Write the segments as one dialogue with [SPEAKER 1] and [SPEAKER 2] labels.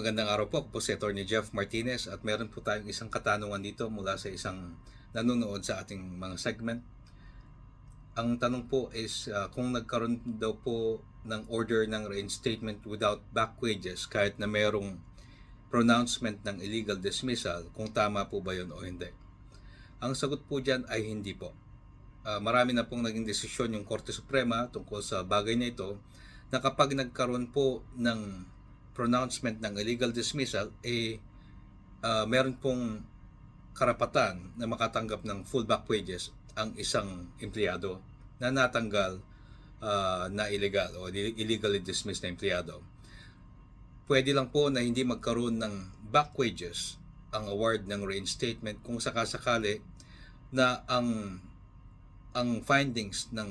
[SPEAKER 1] Magandang araw po. Ako po si Atty. Jeff Martinez at meron po tayong isang katanungan dito mula sa isang nanonood sa ating mga segment. Ang tanong po is uh, kung nagkaroon daw po ng order ng reinstatement without back wages kahit na merong pronouncement ng illegal dismissal, kung tama po ba yun o hindi. Ang sagot po dyan ay hindi po. Ah, marami na pong naging desisyon yung Korte Suprema tungkol sa bagay na ito na kapag nagkaroon po ng pronouncement ng illegal dismissal, eh, ah, meron pong karapatan na makatanggap ng full back wages ang isang empleyado na natanggal ah, na illegal o illegally dismissed na empleyado. Pwede lang po na hindi magkaroon ng back wages ang award ng reinstatement kung sakasakali na ang ang findings ng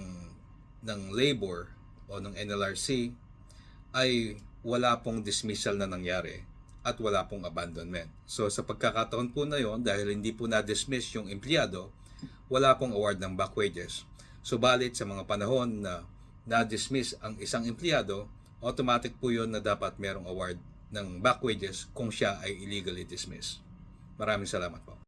[SPEAKER 1] ng labor o ng NLRC ay wala pong dismissal na nangyari at wala pong abandonment. So sa pagkakataon po na yon dahil hindi po na-dismiss yung empleyado, wala pong award ng back wages. Subalit sa mga panahon na na-dismiss ang isang empleyado, automatic po yon na dapat merong award ng back wages kung siya ay illegally dismissed. Maraming salamat po.